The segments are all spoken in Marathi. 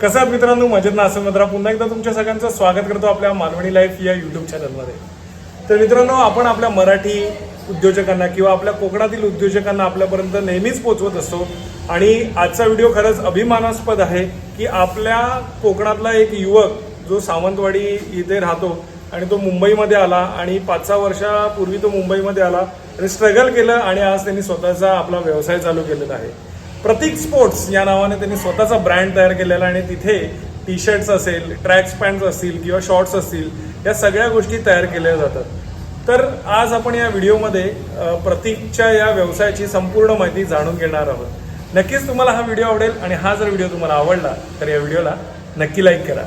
कसं आहात मित्रांनो? मजेत ना? असं मित्रा पुन्हा एकदा तुमच्या सगळ्यांचं स्वागत करतो आपल्या मालवणी लाईफ या युट्यूब चॅनलमध्ये तर मित्रांनो आपण आपल्या मराठी उद्योजकांना किंवा आपल्या कोकणातील उद्योजकांना आपल्यापर्यंत नेहमीच पोचवत असतो. आणि आजचा व्हिडिओ खरंच अभिमानास्पद आहे की आपल्या कोकणातला एक युवक जो सावंतवाडी इथे राहतो आणि तो मुंबईमध्ये आला आणि पाच सहा वर्षापूर्वी तो मुंबईमध्ये आला आणि स्ट्रगल केलं आणि आज त्यांनी स्वतःचा आपला व्यवसाय चालू केलेला आहे. प्रतीक स्पोर्ट्स या नावाने त्यांनी स्वतःचा ब्रँड तयार केलेला आणि तिथे टी शर्ट्स असेल ट्रॅक्स पॅन्ट्स असतील किंवा शॉर्ट्स असतील या सगळ्या गोष्टी तयार केल्या जातात. तर आज आपण या व्हिडिओमध्ये प्रतीकच्या या व्यवसायाची संपूर्ण माहिती जाणून घेणार आहोत. नक्कीच तुम्हाला हा व्हिडिओ आवडेल आणि हा जर व्हिडिओ तुम्हाला आवडला तर या व्हिडिओला नक्की लाईक करा.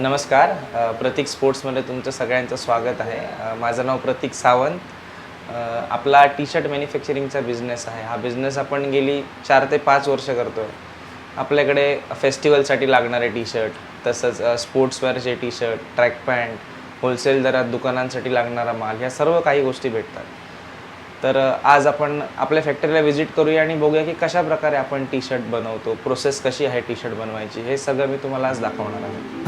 नमस्कार. प्रतीक स्पोर्ट्समध्ये तुमचं सगळ्यांचं स्वागत आहे. माझं नाव प्रतीक सावंत. आपला टी शर्ट मॅन्युफॅक्चरिंगचा बिझनेस आहे. हा बिझनेस आपण गेली चार ते पाच वर्ष करतो आहे आपल्याकडे फेस्टिवलसाठी लागणारे टी शर्ट तसंच स्पोर्ट्सवेअरचे T shirt track pant wholesale दरात दुकानांसाठी लागणारा माल ह्या सर्व काही गोष्टी भेटतात. तर आज आपण आपल्या फॅक्टरीला व्हिजिट करूया आणि बघूया की कशा प्रकारे आपण टी शर्ट बनवतो प्रोसेस कशी आहे टी शर्ट बनवायची हे सगळं मी तुम्हाला आज दाखवणार आहे.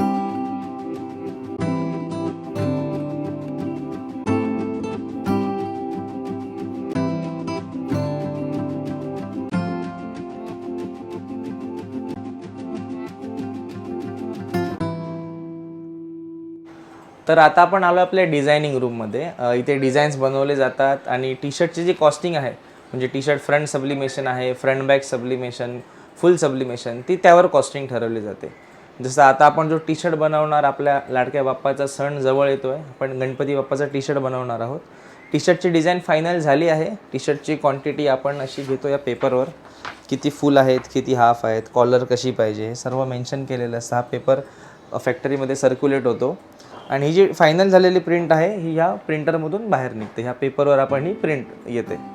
तर आता आपण आलो आपल्या डिझायनिंग रूममध्ये इथे डिझाईन्स बनवले जातात आणि टी शर्टची जी कॉस्टिंग आहे म्हणजे टी शर्ट फ्रंट सब्लिमेशन आहे front back sublimation full sublimation ती त्यावर कॉस्टिंग ठरवली जाते. जसं आता आपण जो टी शर्ट बनवणार आपल्या लाडक्या बाप्पाचा सण जवळ येतो आहे आपण गणपती बाप्पाचा टी शर्ट बनवणार आहोत. टी शर्टची डिझाईन फायनल झाली आहे. टी शर्टची क्वांटिटी आपण अशी घेतो या पेपरवर किती फुल आहेत किती हाफ आहेत कॉलर कशी पाहिजे हे सर्व मेन्शन केलेलं असतं. हा पेपर फॅक्टरीमध्ये सर्क्युलेट होतो. आणि ही जी फायनल झालेली प्रिंट आहे ही ह्या प्रिंटरमधून बाहेर निघते. ह्या पेपरवर आपण ही प्रिंट येते.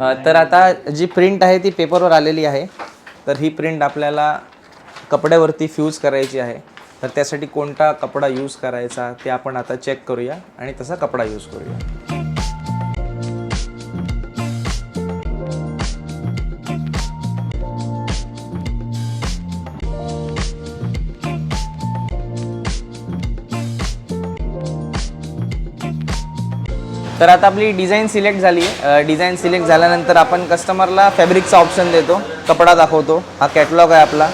तर आता जी प्रिंट आहे ती पेपरवर आलेली आहे. तर ही प्रिंट आपल्याला कपड्यावरती फ्यूज करायची आहे. तर त्यासाठी कोणता कपडा यूज करायचा ते आपण आता चेक करूया आणि तसा कपडा यूज करूया. तर आता आपली डिझाईन सिलेक्ट झाली. आहे डिझाईन सिलेक्ट झाल्यानंतर आपण कस्टमरला फॅब्रिकचा ऑप्शन देतो. कपडा दाखवतो. हा कॅटलॉग आहे आपला.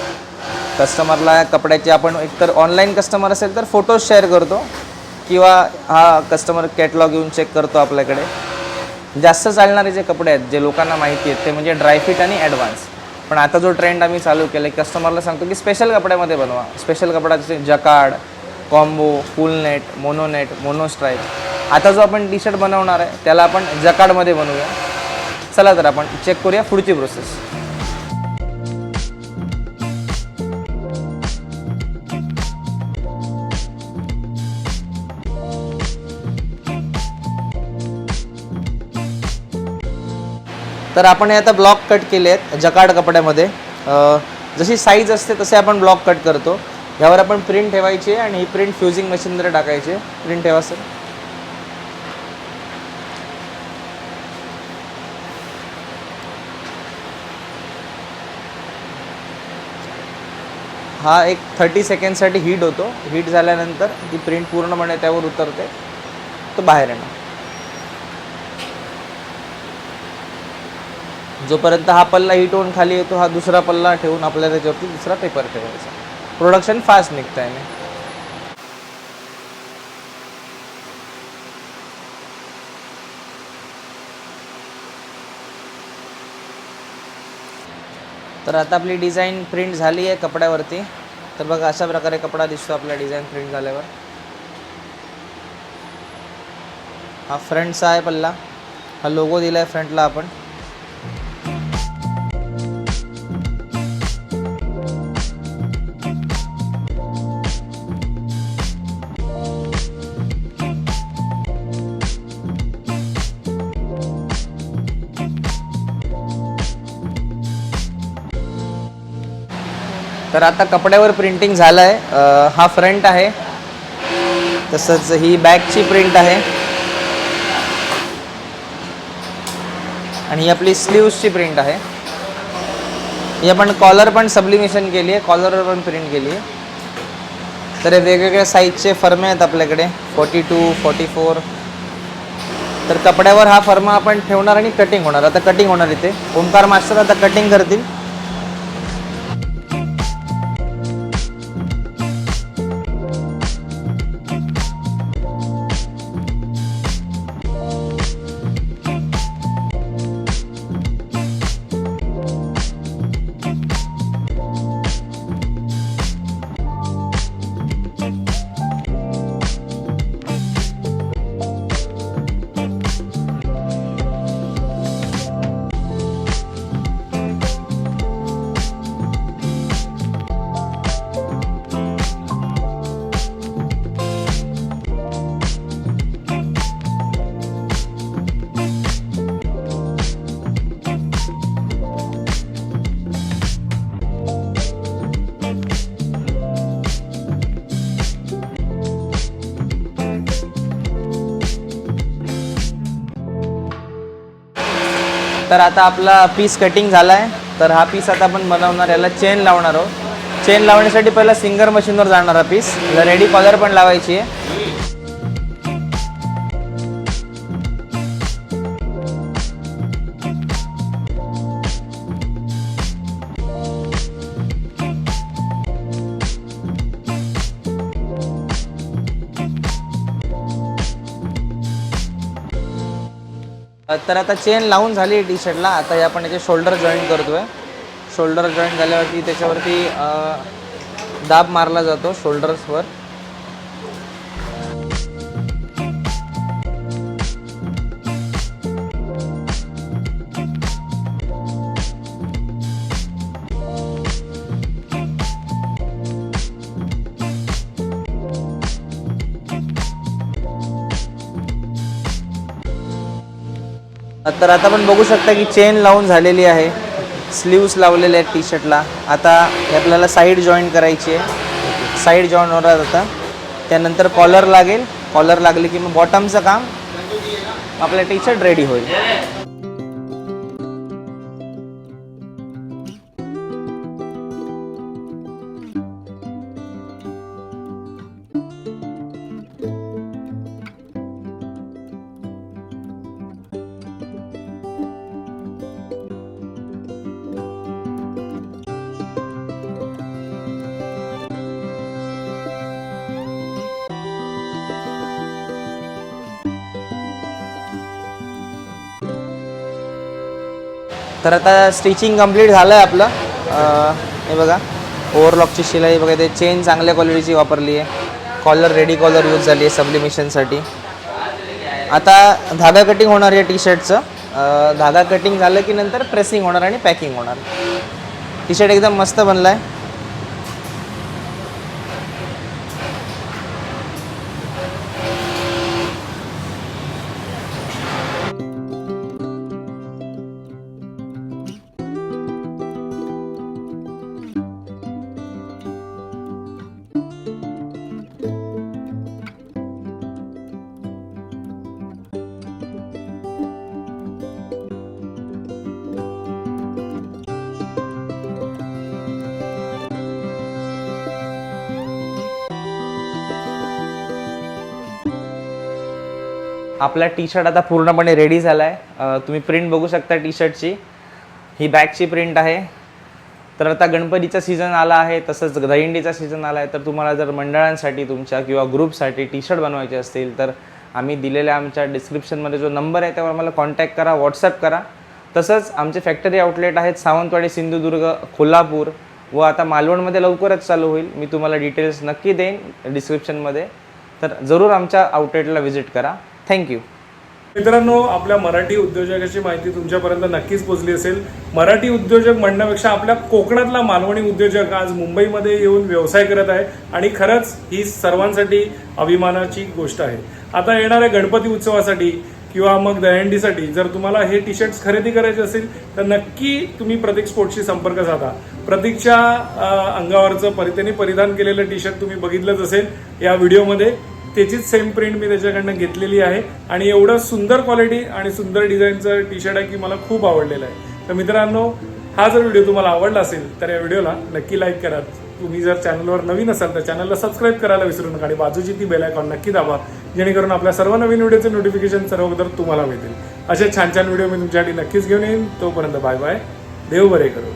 कस्टमरला कपड्याचे आपण एकतर ऑनलाईन कस्टमर असेल तर फोटोज शेअर करतो किंवा हा कस्टमर कॅटलॉग येऊन चेक करतो आपल्याकडे. जास्त चालणारे जे कपडे आहेत जे लोकांना माहिती आहेत ते म्हणजे ड्रायफिट आणि ॲडव्हान्स पण आता जो ट्रेंड आम्ही चालू केला आहे कस्टमरला सांगतो की स्पेशल कपड्यामध्ये बनवा. स्पेशल कपडा जसे jacquard combo full net mono net आता जो आपण टी शर्ट बनवणार आहे त्याला आपण जकार्डमध्ये बनवूया. चला तर आपण चेक करूया पुढची प्रोसेस तर आपण हे आता ब्लॉक कट केले आहेत जकार्ड कपड्यामध्ये. जशी साईज असते तसे आपण ब्लॉक कट करतो. यावर आपण प्रिंट ठेवायची आहे आणि ही प्रिंट फ्युजिंग मशीनमध्ये टाकायची प्रिंट ठेवा सर हा एक थर्टी सेकंडसाठी हीट होतो. हीट झाल्यानंतर ती प्रिंट पूर्णपणे त्यावर उतरते. तो बाहेर येणार. जोपर्यंत हा पल्ला हीट होऊन खाली येतो हा दुसरा पल्ला ठेवून आपल्याला त्याच्यावरती दुसरा पेपर ठेवायचा. प्रोडक्शन फास्ट निघतं आहे तर आता आपली डिझाईन प्रिंट झाली आहे कपड्यावरती. तर बघा अशा प्रकारे कपडा दिसतो आपला डिझाईन प्रिंट झाल्यावर. हा फ्रंटचा आहे पल्ला. हा लोगो दिला आहे फ्रंटला आपण. तर आता कपड्यावर प्रिंटिंग झालं आहे हा फ्रंट आहे. तसंच ही बॅकची प्रिंट आहे. आणि ही आपली स्लीव्सची प्रिंट आहे. ही आपण कॉलर पण सबलिमेशन केली आहे. कॉलरवर पण प्रिंट केली आहे. तर हे वेगवेगळ्या साईजचे फर्मे आहेत आपल्याकडे. फोर्टी टू फोर्टी फोर तर कपड्यावर हा फर्मा आपण ठेवणार आणि कटिंग होणार. आता कटिंग होणार इथे. ओंकार मास्टर आता कटिंग करतील. तर आता आपला पीस कटिंग झाला आहे तर हा पीस आता आपण बनवणार याला चेन लावणार आहोत. चेन लावण्यासाठी पहिला सिंगर मशीनवर जाणार हा पीस रेडी कॉलर पण लावायची आहे. तर आता चेन लावून झाली टी शर्टला आता हे आपण याचे शोल्डर जॉईंट करतोय. शोल्डर जॉईंट झाल्यावरती त्याच्यावरती दाब मारला जातो शोल्डर्सवर तर आता आपण बघू शकता की चेन लावून झालेली आहे. स्लीव्स लावलेले आहेत टी शर्टला आता आपल्याला साईड जॉईन करायची आहे. साईड जॉईन होणार आता. त्यानंतर कॉलर लागेल. कॉलर लागली की मग बॉटमचं काम आपलं टी शर्ट रेडी होईल. तर आता स्टिचिंग कंप्लीट झालं आहे आपलं हे बघा ओव्हरलॉकची शिलाई बघा ते चेन चांगल्या क्वालिटीची वापरली आहे. कॉलर रेडी कॉलर यूज झाली आहे सबलिमेशनसाठी आता धागा कटिंग होणार आहे टी शर्टचं धागा कटिंग झालं की नंतर प्रेसिंग होणार आणि पॅकिंग होणार. टी शर्ट एकदम मस्त बनला आहे आपला टी शर्ट आता पूर्णपणे रेडी झाला आहे तुम्ही प्रिंट बघू शकता टी शर्टची ही बॅगची प्रिंट आहे. तर आता गणपतीचा सीझन आला आहे तसंच दहींडीचा सीझन आला आहे. तर तुम्हाला जर मंडळांसाठी तुमच्या किंवा ग्रुपसाठी टी शर्ट बनवायचे असतील तर आम्ही दिलेल्या आमच्या डिस्क्रिप्शनमध्ये जो नंबर आहे त्यावर मला कॉन्टॅक्ट करा व्हॉट्सअप करा. तसंच आमचे फॅक्टरी आउटलेट आहेत सावंतवाडी सिंधुदुर्ग कोल्हापूर. व आता मालवणमध्ये लवकरच चालू होईल. मी तुम्हाला डिटेल्स नक्की देईन डिस्क्रिप्शनमध्ये तर जरूर आमच्या आउटलेटला व्हिजिट करा. थँक्यू मित्रांनो आपल्या मराठी उद्योजकाची माहिती तुमच्यापर्यंत नक्कीच पोचली असेल. मराठी उद्योजक म्हणण्यापेक्षा आपल्या कोकणातला मालवणी उद्योजक आज मुंबईमध्ये येऊन व्यवसाय करत आहे आणि खरंच ही सर्वांसाठी अभिमानाची गोष्ट आहे. आता येणाऱ्या गणपती उत्सवासाठी किंवा मग दहंडीसाठी जर तुम्हाला हे टी शर्ट्स खरेदी करायचे असेल तर नक्की तुम्ही प्रतीक स्पोर्ट्सशी संपर्क साधा. प्रतीकच्या अंगावरचं परि त्यांनी परिधान केलेलं टी शर्ट तुम्ही बघितलंच असेल या व्हिडिओमध्ये त्याचीच सेम प्रिंट मी त्याच्याकडनं घेतलेली आहे. आणि एवढं सुंदर क्वालिटी आणि सुंदर डिझाईनचं टी शर्ट आहे की मला खूप आवडलेलं आहे. तर मित्रांनो हा जर व्हिडिओ तुम्हाला आवडला असेल तर या व्हिडिओला नक्की लाईक करा. तुम्ही जर चॅनलवर नवीन असाल तर चॅनलला सबस्क्राईब करायला विसरू नका आणि बाजूची ती बेल आयकॉन नक्की दाबा जेणेकरून आपल्या सर्व नवीन व्हिडिओचे नोटिफिकेशन सर्व अगोदर तुम्हाला मिळतील असे छान छान व्हिडिओ मी तुमच्यासाठी नक्कीच घेऊन येईन. तोपर्यंत बाय बाय देव बरे करू.